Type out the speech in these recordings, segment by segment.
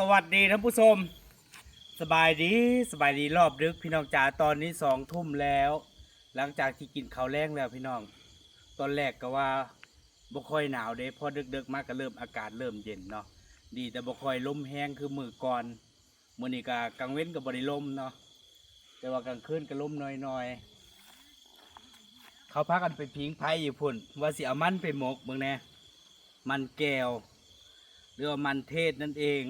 สวัสดีท่านผู้ชม สบายดีสบายดีรอบดึกพี่น้องจ๋าตอนนี้สองทุ่มแล้ว หลังจากที่กินข้าวแรงแล้วพี่น้อง ตอนแรกก็ว่าบ่ค่อยหนาวเด้พอดึกๆมากก็เริ่มอากาศเริ่มเย็นเนาะดีแต่บ่ค่อยลมแห้งคือมือก่อนมื้อนี้ก็กลางเว้นก็บ่ได้ลมเนาะแต่ว่ากลางคืนก็ลมน้อยๆเขาพากันไปพิงไผอยู่พุ่นว่าสิเอามันไปหมกเบิ่งแน่มันแก้วหรือว่ามันเทศนั่นเอง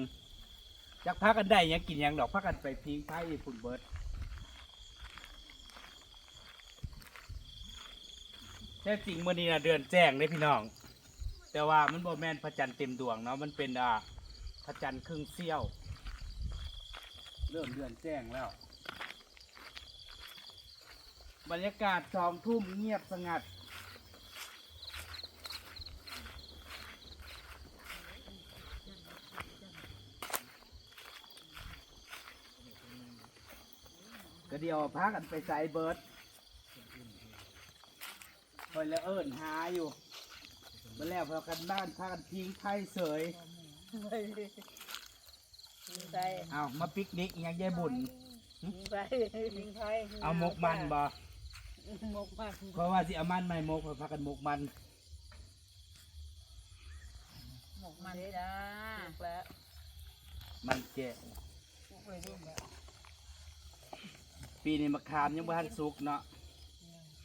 จักพักกันได้หยังกินหยังดอกพักกันไปพิงไพ่ฝุ่นเบิร์ดแท้จริงมื่อนี้นะเดือนแจ้งเลยพี่น้อง แต่ว่ามันบ่แม่นพระจันทร์เต็มดวงเนาะมันเป็นอ่าพระจันทร์ครึ่งเสี้ยว เริ่มเดือนแจ้งแล้ว บรรยากาศสองทุ่มเงียบสงัด ก็เดียวพากันไปใส่เบิร์ดคอยแล้วเอิ้นหาอยู่มาแล้วพอกันบ้านพากันทิ้งไข่เสยใส่เอามาปิกนิกอิหยังยายบุญใส่ลิงไทยเอามกมันบ่มกมันเพราะว่าสิเอามันไม่มกเพราะพากันมกมันมกมันจ้าแล้วมันแก่มกเลยรุ่มแล้ว ปีนี้มะขามยังบ่ทันสุกเนาะ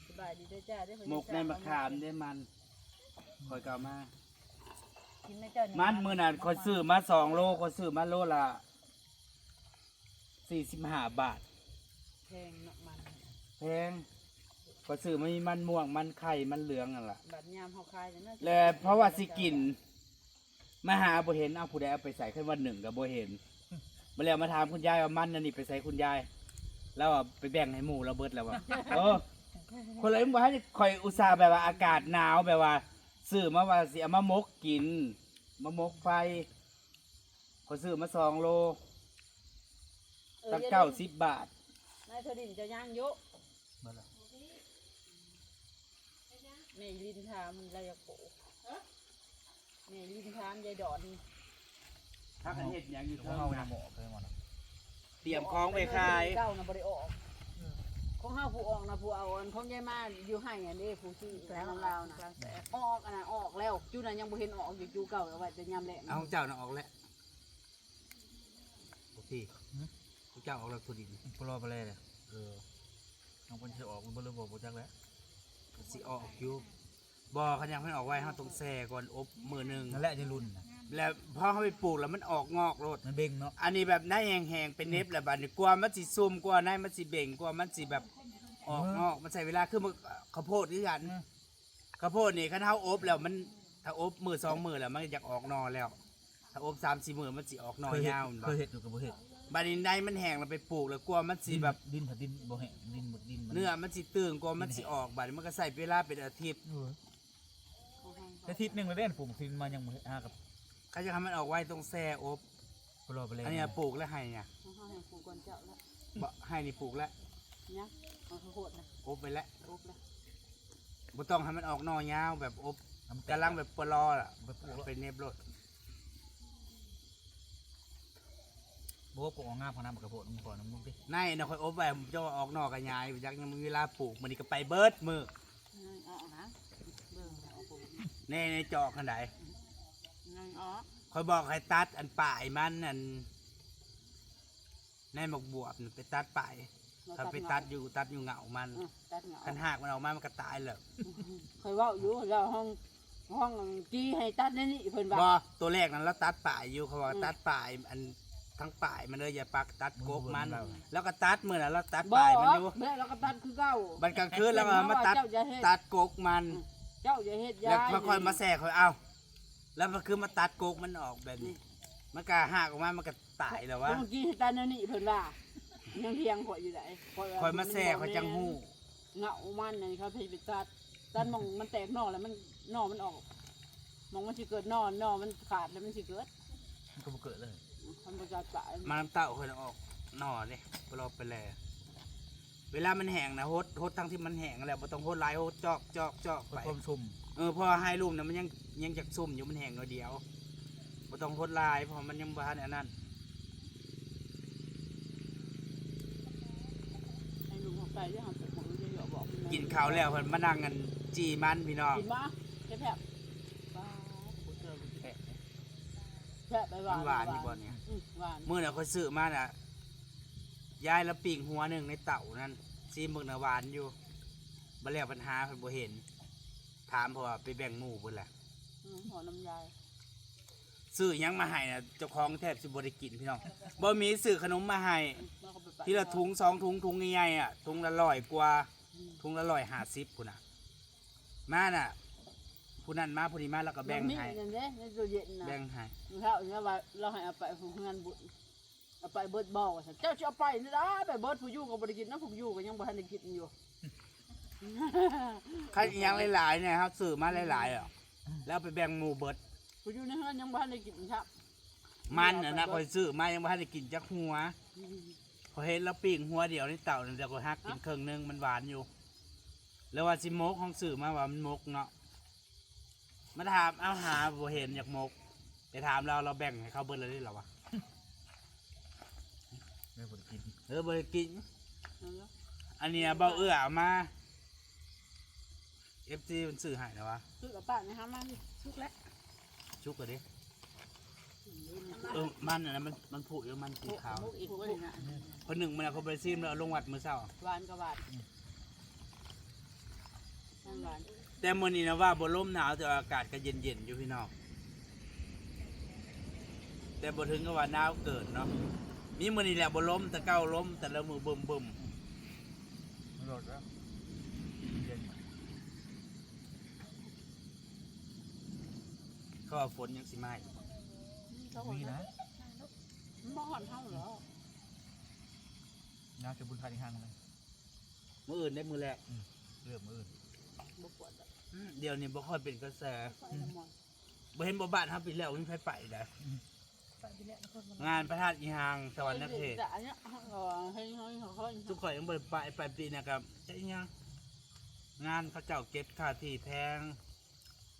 สบายดีด้วยจ้าได้มกในมะขามได้มันคอยเก่ามา กินไหมเจ้ามัมันมื้อนั้นคอยซื้อมาสองโลคอยซื้อมาโลละสี่สิบห้าบาท แพงเนาะมันแพงก็ซื้อมามีมันม่วงมันไข่มันเหลืองนั่นล่ะ บัดยามเฮาคายเนาะแล้วเพราะว่าสิกินมาหาบ่เห็นเอาผู้ใดเอาไปใส่ขึ้นวันหนึ่งก็บ่เห็นมาแล้วมาถามคุณยายว่ามันนั่นนี่ไปใส่คุณยาย แล้วอะไปแบ่งให้หมู่เราเบิดแล้วว่ะเออคนเลยว่าให้คอยอุตส่าห์แบบว่าอากาศหนาวแบบว่าซื้อมาว่าสิเอามามกกินมามกไฟก็ซื้อมาสองโลตั้งเก้าสิบบาทนายเธอดินจะย่างยุแม่ลินทามมันระยะโกแม่ลินทามยายดอนถ้ากันเห็ดอย่างอยู่เดี๋ยวเท่าเฮานั้นหมอเคยมานะ เตรียมของไปขาย เก้านะบ่ได้ออกของเฮาผู้ออกนะผู้เอาอันของยายมาอยู่ให้อันนี้ผู้ชื่อแล้วลาวนะออกอันนั้นออกแล้วจูนั้นยังบ่เห็นออกอยู่จูเก่าเอาไว้จะยามแหละเอาของเจ้าน่ะออกแล้วโอเคของเจ้าออกแล้วทุดินพวกเราไปเลยเลยเออน้องคนจะออกมันบ่รู้บ่บ่จักแล้วสิออกอยู่บ่เขายังไม่ออกไว้เขาต้องแซ่ก่อนอบมือหนึ่งนั่นแหละจะรุ่นน่ะ แล้วพอเขาไปปลูกแล้วมันออกงอกโลด มันเบ่งเนาะอันนี้แบบหน้าแห้งๆเป็นเน็บแล้วบัดนี้กลัวมันสิซุ่มกลัวหน้ามันสิเบ่งกลัวมันสิแบบออกงอกมันใส่เวลาคือมันข้าวโพดคือกันข้าวโพดนี่คันเฮาอบแล้วมันถ้าอบมือสองมือแล้วมันอยากออกนอแล้ว ถ้าอบสามสี่มือมันสิออกนอเคยเห็ดยาวนั่นเคบ่ยเห็ดอยู่กับบ่เห็ดบัดนี้ในมันแห้งแล้วไปปลูกแล้วกลัวมันสิแบบดินถ้าดินบ่แห้งดินหมดดินมัเนื้อมันสิตึงกลัวมันสิออกบัดนี้มันก็ใส่เวลาเป็นอาทิตย์เออแต่ทิศหนึงแล้วเด้ปลูกทินมายังบ่หากับ เขาจะทำมันออกไว้ตรงแซ่อบพวกเราไปเลยอันเนี้ยปลูกแล้วให้เนี่ยของเฮาให้ผู้ก่อนเจ้าแล้วบ่ให้นี่ปลูกแล้วเนี่ยมันคือโหดนะอบไปแล้วรูปแล้วบ่ต้องให้มันออกนอยาวแบบอบน้ำกำลังแบบปลอล่ะไปปลูกเป็นเนบรถบ่ว่าปลูกเอางามของน้ำกับโพดมันก่อนน้ำมึงดินายน่ะค่อยอบไว้ผมจะว่าออกนอกกันยายยักยังมีเวลาปลูกมันนี่ก็ไปเบิดมือนั่นออกนะเบิ่งแล้วเอาผมแน่ในจอกกันไดนั่ นออกค่อยบอกให้ตัดอันป่ายมันอันในหมกบวบน่ะไปตัดป่ายถ้าไปตัดอยู่ตัดอยู่เหงามันอืมตัดเหงาคันหากมันออกมามันก็ตายเลยเคยเว่าอยู่แล้วห้องห้องจี้ให้ตัดนี่นี่เพิ่นบ่ว่าตัวแรกนั้นเราตัดป่ายอยู่เขาบอกตัดป่ายอันทั้งป่ายมันเลยอย่าปักตัดกกมัน แล้วก็ตัดมือน่ะเราตัดบ่ป่ายมันอยู่แม่เราก็ตัดคือเก่าบันกลางคืนแล้วก็มาตัดเจ้าอย่าเฮ็ดตัดกกมัน เจ้าอย่าเฮ็ดแล้วยายมาคอยมาแส่คอยเอา แล้วมันคือมาตัดกกมันออกแบบนี้ มันก็หักออกมามันก็ตายแล้ววะห้องจี้ให้ตัดนี่นี่เพิ่นว่ายังเพียงข่อยอยู่ได้คอยมาแส่คอยจังหู้เหงามันนี่เขาไปตัดตัดมองมันแตกหน่อแล้วมันหน่อมันออกมองมันสิเกิดหน่อหน่อมันขาดแล้วมันสิเกิดมันก็บ่เกิดเลยทำประจัดตายมาน้ำเต้าคอยเอาออกหน่อเลยพอเราไปแล้วเวลามันแห้งนะโฮดโฮดทั้งที่มันแห้งแล้วบ่ต้องโฮดหลายโฮดจอกจอกจอกไปไปความชุ่มเออพอให้ลูกเนี่ยมันยังยังจากสุ่มอยู่มันแห้งน้อยเดียวบ่ต้องโคตลายพอมันยังบานอันนั้นกินเขนข้าวแล้วเพิ่นมานั่งกันจีมันพี่น้องกินมาแค่บหวานนหวานอยู่บ่เนี่ยอืมหวานมื้อน่ะค่อยซื้อมาน่ะยายละปิ่งหัวหนึ่งในเต่านั่นซีมเบิ่งน่ะหวานอยู่มาแล้วปัญหาเพิ่นบ่เห็น ถามเพราะว่าไปแบ่งหมู่เพิ่นล่ะอืมหอน้ำยายซื้อหยังมาให้น่ะเจ้าของแทบสิบ่ได้กินพี่น้องบ่มีซื้อขนมมาให้แล้วก็ไปปั่นทีละถุงสองถุงถุงใหญ่ๆอะถุงละร้อยกว่า อืม ถุงละร้อยห้าสิบพุ่นน่ะ มาน่ะ ผู้นั้นมาผู้นี้มาแล้วก็แบ่งมีให้อย่างนี้ในตู้เย็นนะแบ่งให้เท่านี้ว่าเราให้เอาไปของงานบุญเอาไปเบิดบอกว่าซั่นเจ้าจะเอาไปนี่นะไปเบิดผู้อยู่ก็บ่ได้กินนะผู้อยู่ก็ยังบ่ทันได้กินอยู่ ใครยังหลายๆเนี่ยครับซื้อมาหลายๆอะแล้วไปแบ่งหมู่เบิดผู้อยู่ในเฮือนยังบ่ทันได้กินครับมันน่ะนะคอยซื้อมายังบ่ทันได้กินจักหัวพอเห็นแล้วปิ้งหัวเดียวในเต่านี่เดี๋ยวก็ฮักกินครึ่งหนึงมันหวานอยู่ แล้วว่าสิมกของซื้อมาว่ามันมกเนาะมาถามเอาหาบ่เห็นอยากมกไปถามเราเราแบ่งให้เขาเบิดเลยได้หรอวะไม่ควรกินเออบ่ได้กินนั่นแหละอันเนี้ยเบาเอื้อเอามา FG มันซื้อให้นะวะซื้อกับป้านี่ฮะมานี่สุกแล้วชุกกว่าดิเออมันอันนั้นมันมันผุอยู่มันสีขาวมุกอีกเว้ยนะคนหนึ่งมันเอาเขาไปซิมแล้วเอาลงวัดมือเศร้า หวานก็หวานนั่นหวานแต่มื้อนี้นะว่าบ่ลมหนาวแต่ว่าอากาศก็เย็นๆอยู่พี่น้องแต่บ่ถึงกับว่าหนาวเกินเนาะมีมื้อนี้แหละบ่ลมแต่เก้าลมแต่ละมือบึมบึมไม่รอดแล้วเย็น ๆเขาว่าฝนยังสิมาอีกมีนะมันบ่หอนเท่าเหรอน้ำจะบุญพาในห้างเลยมื้ออื่นได้มื้อแรกเรื่องมืออื่นบ่ปวดอะอืมเดี๋ยวนี้บ่ค่อยเป็นกระแสไปละหมอนบ่เห็นบ่บ้านเฮาปีแล้วมีไผไปได้งานพระธาตุอีหางสวรรค์เขต แต่อันเนี้ยเออให้ให้ให้เขาทุกคนยังบ่ได้ไปไปปีนะครับจะอีหยังงานเขาเจ้าเก็บค่าที่แพง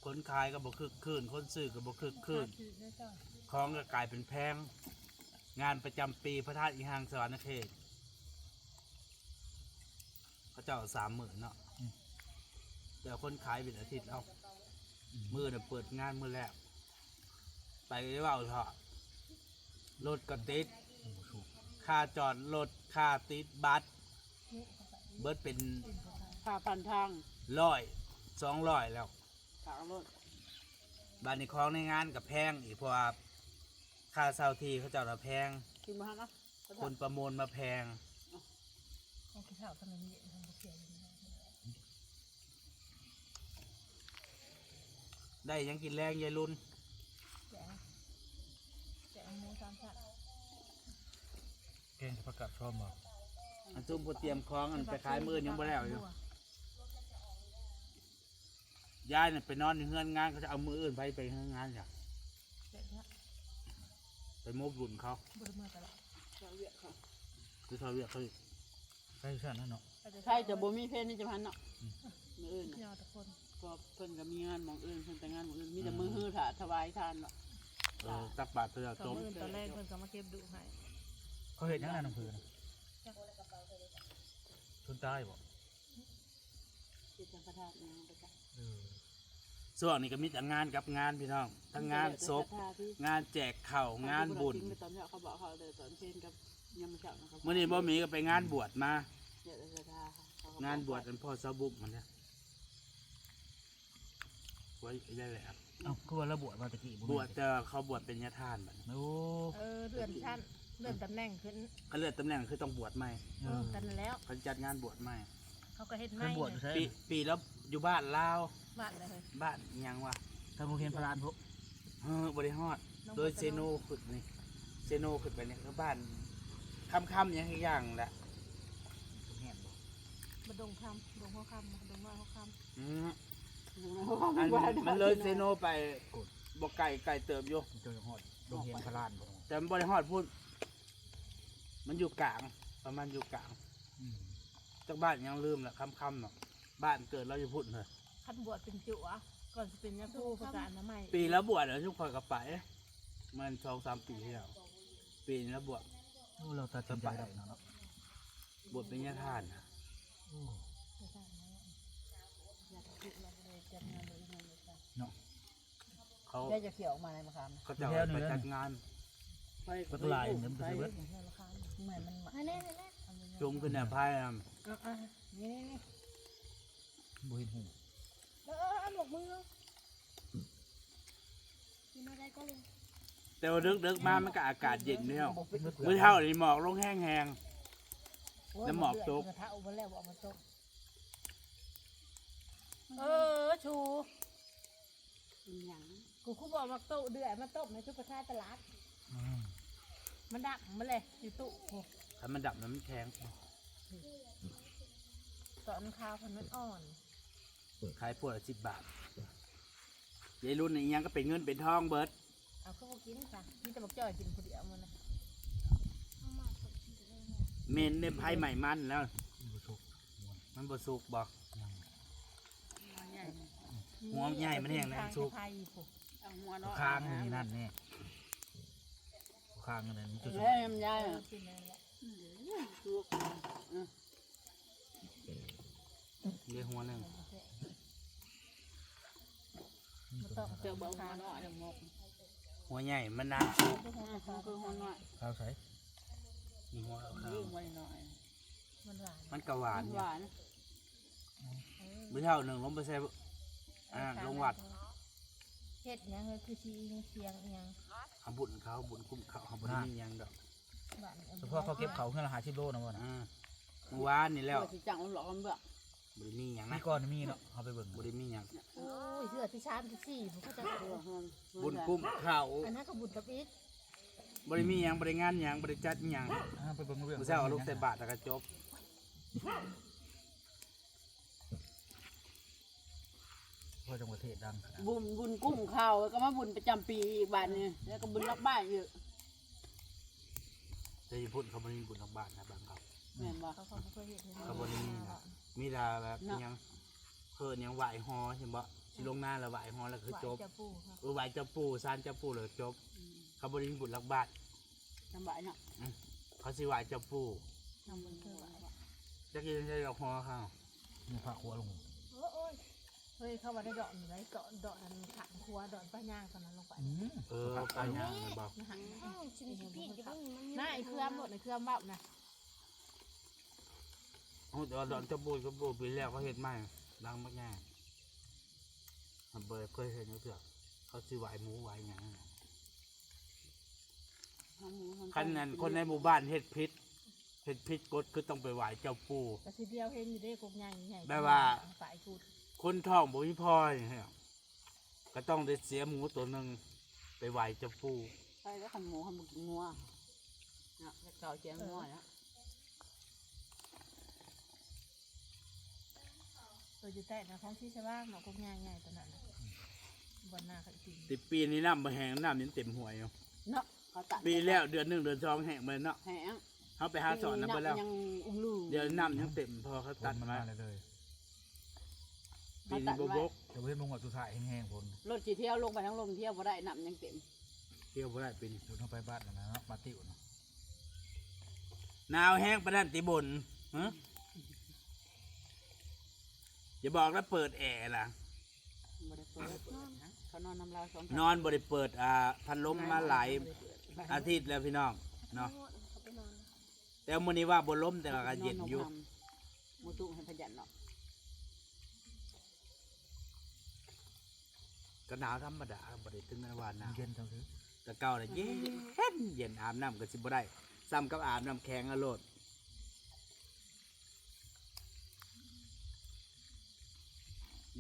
คนขายก็บ่คึกคืนคนซื้อก็บ่คึกคืนของก็กลายเป็นแพง งานประจำปีพระธาตุอีหางสวรรค์เขตเขาเจ้าสามหมื่นเนาะแต่คนขายเป็นอาทิตย์เอามือน่ะเปิดงานมือแรกไปเว่าเถอะรถก็ติดโอ้โหชูค่าจอดรถค่าติดบัสเบิดเป็นผ่าพันทางร้อยสองร้อยแล้วขางรถบ้านในคลองในงานกับแพงอีกเพราะว่าค่าเช่าที่เขาเจ้าน่ะแพง กินมาฮะนะคนประมูลมาแพงของกินข้าวทำไมมีเยอะทำบุเสียอยู่นะได้หยังกินแรงยายรุ่นแจกแจกหมูสามชั้นแกงจะประกาศชอบมาอันซุ่มผู้เตรียมคลองอันไปขายมือยังบ่แล้วอยู่ ยายน่ะไปนอนในเฮือนงานเขาจะเอามืออื่นไปไปเฮือนงานจ้ะแจกเนี้ยไปโมบบุญเขาบริเมื่อกันละคือเขาเรียกเขาอีกใกล้ชั้นนั่นเนาะใช่จะบ่มีเพศนี่จะพันเนาะมืออื่นยอดทุกคนก็เพิ่นก็มีงานหมองอื่นเพิ่นแต่งานหมองอื่นมีแต่มือฮื้อถาถวายทานเนาะเออตักบาตรเพื่อสจองบหมื่นตอนแรกเพิ่นก็มาเก็บดุให้เขาเห็นยังไงน้ำพืนชนใต้บ่ที่จังพระธาตุนางไปจ้ะเออ ส่วนนี้ก็มีแต่งานกับงานพี่น้อง ทั้งงานศพพระธาตุที่งานแจกข้าวงานบุญทิ้งไปตอนเช้าเขาบอกเขาเดินตอนเพลนกับยามมื้อเช้านะครับเมื่อนี้บ่มีก็ไปงานบวชมาเดี๋ยวจะทาค่ะเขก็งานบวชกันพ่อสาวบุกมันเนี่ยไว้ได้แหละครับเอ้าคือว่าระบวชมาตะกี้บวชแต่เขาบวชเป็นญาติทานบัดนี้โอ้เออเลื่อนชั้นเลื่อนตำแหน่งขึ้นเขาเลือกตำแหน่งคือต้องบวชใหม่เอเอออกันแล้วเขาจัดงานบวชใหม่เขาก็เฮ็ดเคไม่ยบวชใช่ปีปีแล้วอยู่บ้านลาว บ้านเลยบ้านอิหยังวะถ้าโมเห็นพระลานพวกเออบริฮอด โดยเซโนขึ้นนี่เซโนขึ้นไปเนี่ยก็บ้านค่ำๆอย่างอย่างแหละแห้งบ่มาดงคำดงข้าวคำมาดงว่าข้าวคอืมอันมันเลยเซโนไปบกไก่ไก่เติบอยู่มันเจอจังหอดโรงเรียนพระลานบ่แต่มันบริฮอดพูดมันอยู่กลาง ประมาณอยู่กลางอืมจากบ้านยังลืมละค่ำๆเนาะบ้านเกิดเราอยู่พุ่นเลยำขั้นบวชเป็นจุ๋อะก่อนจะเป็นยาคูประกาศอนามัยปีแล้วบวชเดี๋ยวทุกคนก็ไปมันสองสามปีที่แล้วปีนี้แล้วบวชโอ้เราตัดสินใจได้เนาะเนาะบวชเป็นญาติทานนะไม่ใช่นะอยากคิดเราเลยจัดงานเลยงานเลยค่ะเขาได้จะเขียวออกมาในมะขามเขาจะเอาไปจัดงานก็ตลายเนี่ยมันจะเบิดเงินราคาเหมือนมันมาแน่แน่จุ่มขึ้นเนี่ยพายอะนี่นี่บ่เห็นหูเออเอาหมวกมือกินอะไรก็เลยแต่ว่าดึกๆมามันก็อากาศเย็นเนี่ยบอกเป็นมื้อเท่านี่หมอกลงแห้ง แล้วหมอกตกกระทะอุบลแล้วเอามาตกเออชูอย่างกูคูบอกมาโต๊ะเดือดมาต้มในทุกประเทศตลาดมันดับมาเลยอยู่ตู้โอ้ๆถ้ามันดับน้ำแข็งตอนข้าวพันมันอ่อน ขายพวกละสิบบาทยายรุ่นนี่ยังก็เป็นเงินเป็นทองเบิดเอาเข้าวกินค่ะนี่จะบอกจ่อยกินคนเดียวมันนะเมนเนี่ยไพ่ใหม่มันแล้วบ่สุกมันบ่สุกบอกใหญ่หัวใหญ่มันแห้งนะสุกไทยปุ๊เอาหัวเนาะค้างนี่นั่นแน่ค้างนั่นนี่จุดแล้วยำยายกินนั่นแหละสุกเรียกหัวหนึ่ง มันต้อง เจอเบาหัวเนาะเดี๋ยวหมกหัวใหญ่มันนานสุกเขาคือหัวเนาะข้าวใส่มีหัวขาวยิ่งไว้หน่อยมันหวานมันก็หวานหอยู่วานมือเท่าหนึ่งลงไปใส่อ่าลงวัดเฮ็ดยังเลยคือชีเสียงยังเอาบุญเขาบุญคุ้มเขาเขาบ่ได้มีหยังดอกเฉพาะเขาเก็บเขาเพื่อราชิโลนะวะนะอ่เมื่อวานนี่แล้วจังหลอกกันเบื่อ บ่ได้มีหยังมีนะก้อนมีเนาะเอาไปเบิ่งบ่ได้มีหยังโอ้ยเสื้อที่ชามที่สี่ผมก็จะเบื่อเฮือนบุญคุ้มเขาอันนั้นก็บุญกับอีกบ่ได้มีหยังบ่ได้งานหยังบ่ได้จัดหยังอ่าไปเบิ่งเรื่องมื้อเช้าเอาลูกใส่บาตรแล้วก็จบเพราะจังหวัดเทศดังขนาดบุญบุญกุ้งข้าวก็มาบุญประจำปีอีกบาทนึงแล้วก็บุญรักบ้านอยู่แต่ญี่ปุ่นเขาบ่ได้มีบุญรักบาตรนะบางเขา แม่นบ่ เขาเขาเคยเห็นเขาบ่ได้มีนะ มีแต่แบบอิหยังเพิ่นหยังไหว้ฮอใช่บ่สิลงหน้าแล้วไหว้ฮอแล้วคือจบจะปูค่ะเออไหว้เจ้าปู่ศาลเจ้าปู่แล้วจบเขาบ่ได้มีบุญรักบาตรลำบากเนาะเขาสิไหว้เจ้าปู่ทำบุญเพื่อไหวจักยังได้ดอกฮอเขามีผักหัวลงโอ้ยเฮ้ยเขาว่าได้ดอกอยู่ไหนเกาะดอกอันขังครัวดอกป้าย่างตอนนั้นลงไปอืมเออไปย่างเลยบอกนะฮะฉันพี่จะต้องมันน่าไอ้เครื่องหมดไอ้เครื่องเบ้านะ โอ้ดอกดอกเจ้าปู่เจ้าปู่ปีแล้วเขาเฮ็ดใหม่ดังมากแน่อันเบยเคยเห็นอยู่เถอะเขาสิไหว้หมูไหว้หยังน่ะคันนั้นคนในหมู่บ้านเฮ็ดพิษเฮ็ดพิษกฎคือต้องไปไหว้เจ้าปู่แต่ทีเดียวเห็นอยู่ได้กบใหญ่ใหญ่แปลว่าฝ่ายกูดคนท้องบ่มีพ่ออย่างเงี้ยก็ต้องได้เสียหมูตัวหนึ่งไปไหว้เจ้าปู่ใช่แล้วขันหมูขันหมูกินงัวเนาะจะเก่าเจียงงัวนะ ตัวอยู่ใต้นะของที่ชาวบ้านเนาะกบใหญ่ใหญ่ตอนนั้นน่ะบนหน้าเขาจริงติปีนี้น้ำมาแห้งน้ำยังเต็มหัวยอยู่เนาะเขาตัดปีแล้วเดือนหนึ่งเดือนสองแห้งมาเนาะแห้งเขาไปหาสอนน้ำไปแล้ว ยังอุ้งลูเดี๋ยวน้ำยังเต็มพอเขาตัตัดดมันมามาเลยเลยปีนี้บกแต่เว้นมงวัดสุดท้ายแห้งๆผลรถจีเที่ยวลงไปทั้งลมเที่ยวบ่ได้น้ำยังเต็มเที่ยวบ่ได้ปีนี้เดี๋ยวต้องไปบ้านแล้วนะเนาะมาติวเนาะหนาวแห้งประดันติบนฮะ อย่าบอกแล้วเปิดแอร์ล่ะ บ่ได้เปิดเขานอนน้ำลายสองนอนบริเปิดอ่าพัดลมมาหลายอาทิตย์แล้วพี่น้องเนาะเขาไปนอนแต่มื้อนี้ว่าบนลมแต่ว่าก็เย็นอยู่มูตุให้พยันเนาะก็หนาวธรรมดาบ่ได้ถึงในวันหนาวเย็นจังซื้อแต่เก่าน่ะเย็นเย็นอาบน้ำก็สิบ่ได้ซ้ำกับอาบน้ำแข็งอะโลด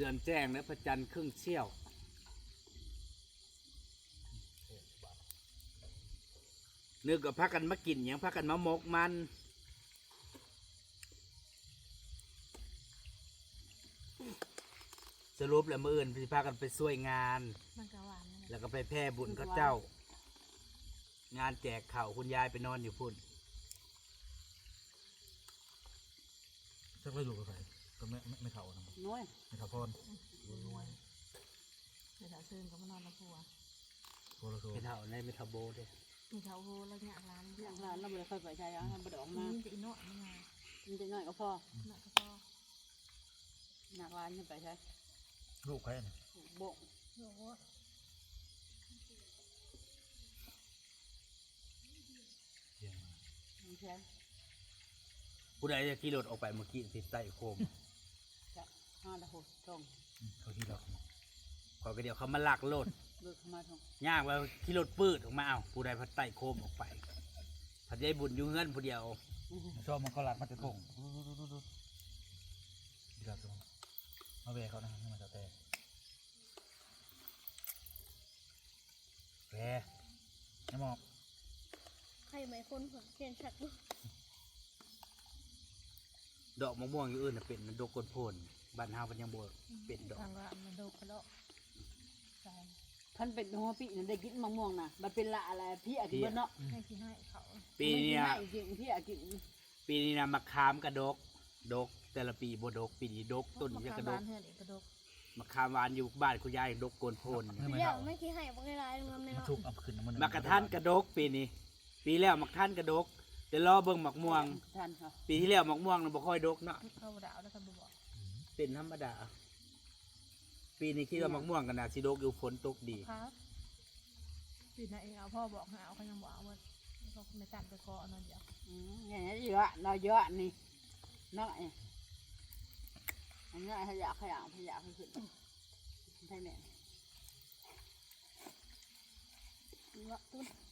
เดือนแจ้งและพระจันทร์ครึ่งเชี่ยว นึกกับพักกันมากินหยังพักกันมามกมัน สรุปแล้วมื่ออื่นพี่พากันไปช่วยงาน มันก็หวานนั่นแหละ แล้วก็ไปแพร่บุญเขาเจ้า งานแจกข่าวคุณยายไปนอนอยู่พุ่น สักเลยลูกก็ใส่ ก็ไม่ไม่ไม่เท่านะน้อยไม่เท่าพรเดี๋ยวเชิญก็มานอนกับผัวโคโลโซไม่เท่าในไม่เท่าโบเด้มีเขาโหแล้วเนี่ยร้านอย่างร้านเราบ่ได้ค่อยไปใช้อะบ่ได้ออกมานี่จะอีโน่นี่ไงมันจะน้อยก็พอหนักก็พอหนักร้านขึ้นไปใช่ลูกใครเนี่ยโบกโอ้โหเที่ยงมามันใช่ผู้ใดจะขี่รถออกไปเมื่อกี้ติดใต้โคมจะ ห้าตะโหดตรงอืมเขาที่เราขอยก็เดี๋ยวเขามาลักรถเบิกเข้ามาตรงย่างไปขี่รถปืดออกมาเอาผู้ใดพัดใต้โคมออกไปพัดได้บุญอยู่เงินผู้เดียวชอบมันเขาหลักมันจะส่งที่เราต้องมาเวะเขานะให้มันจะแตกแหมน้ำมองใครไหมคนหัวเขียนชัดด้วยดอกมะม่วงอยู่อื่นน่ะเป็นดอกกนโพน บ้านเฮามันยังบ่เป็นดอกทางละมันดูกระโดดใส่ท่านเป็นหัวปีนั่นได้กินมะม่วงนะมันเป็นละอะไรพี่อากินเบิดเนาะให้ที่ให้เขาปีนี้นะไม่กินพี่อากินปีนี้นะมะขามกระดก ดก แต่ละปีบ่ดก ปีนี้ดกต้นจะกระดบ้ากนเฮือนอีกกระโดดมะขามหวานอยู่บ้านคุณยายดกโกนโพนให้มันเดี๋ยวเท่าไม่คิดให้บอกให้ร้ายมันไม่มันเนาะถูกเอาขึ้นมันมะกระทันกระดกปีนี้ ปีแล้วมะทันกระดกเดี๋ยวรอเบิ่งมะม่วงท่านค่ะปีที่แล้วมะม่วงน่ะบ่ค่อยดกเนาะเข้าดาวแล้วก็บอก เป็นธรรมดา ปีนี้คิดว่ามะม่วงกันน่ะสิดกอยู่ฝนตกดีครับปีไหนเองเอาพ่อบอกหาเอาเขายังบอกเอาว่าเขาไม่ตัดไปคอนั่นเดียวอืมอย่างนี้เยอะเราเยอะนี่น้อยอันนี้ขยะขยะขยะขึ้นใช่ไหมวะตุ้นอัน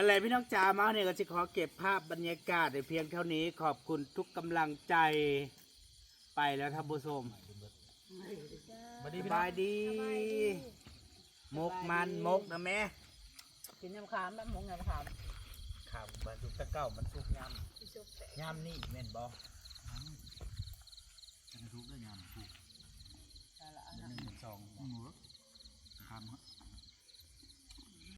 นั่นแหละพี่น้องจ๋ามาเนี่ยก็จะขอเก็บภาพบรรยากาศในเพียงเท่านี้ ขอบคุณทุกกำลังใจไปแล้วท่านผู้ชมมาดีสพี่น้อบางยดีมกมันมกนะแม่กินน้ำขามแบบมงน้ำขามข่าวบรรทุกตะเก้ามันทุกยำยำนี่แม่นบอจะทุกได้งานถูกใช่ละหนึ่งสองอืม